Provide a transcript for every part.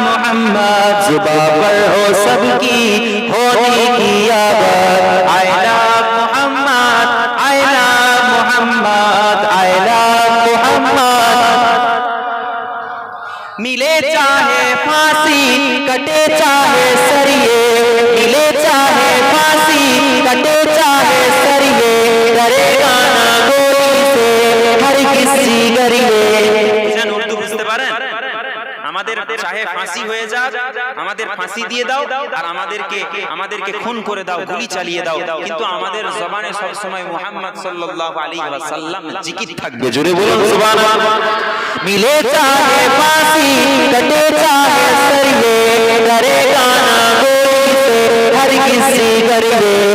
मोहम्मद, जुबा पर हो सबकी होली की आबाद। आयला मोहम्मद आयला मोहम्मद आयला मोहम्मद। मिले चाहे फांसी, कटे चाहे सरिए, मिले আমাদের চাহে ফাঁসি হয়ে যা আমাদের ফাঁসি দিয়ে দাও, আর আমাদেরকে আমাদেরকে খুন করে দাও, গুলি চালিয়ে দাও। কিন্তু আমাদের জবানে সব সময় মুহাম্মদ সাল্লাল্লাহু আলাইহি ওয়াসাল্লাম জিকির থাকবে। জোরে বলুন, সুবহানাল্লাহ। মিলে চাহে ফাঁসি, কটে চাহে সরিয়ে, করে গানা গোলি से हर किसी करिए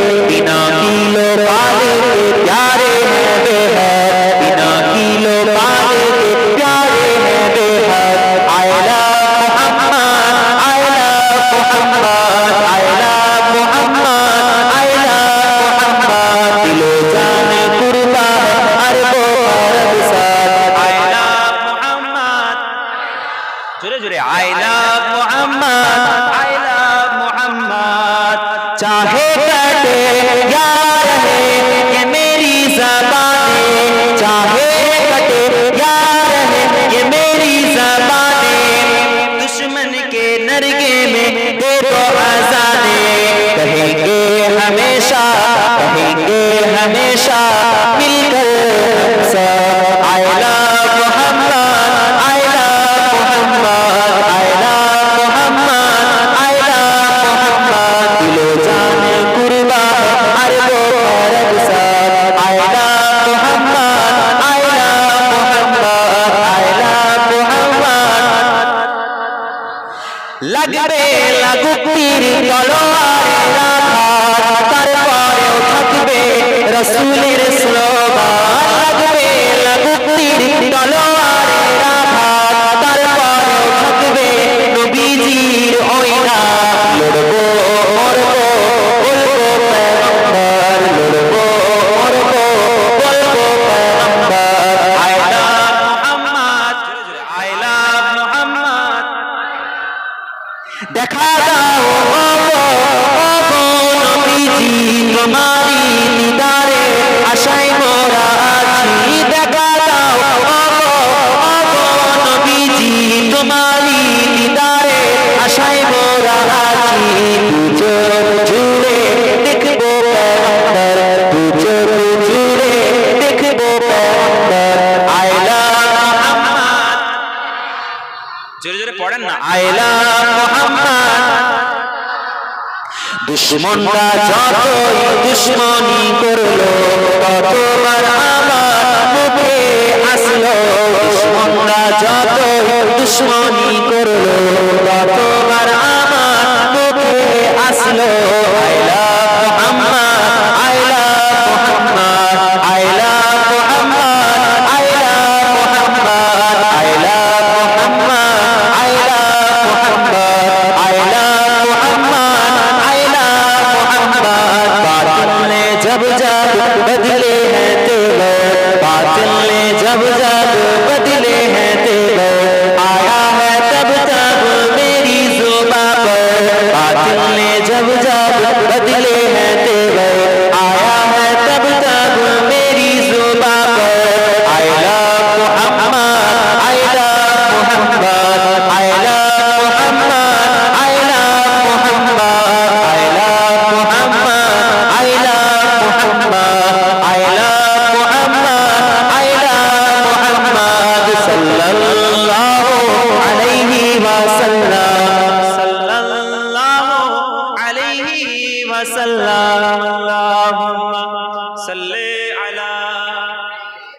Yeah. তারে দেখা দাও নবীজি তোমারি নিদা আয়লা মোহাম্মদ। যতই দুশ্মনী করল ততবার আমার चले जब जा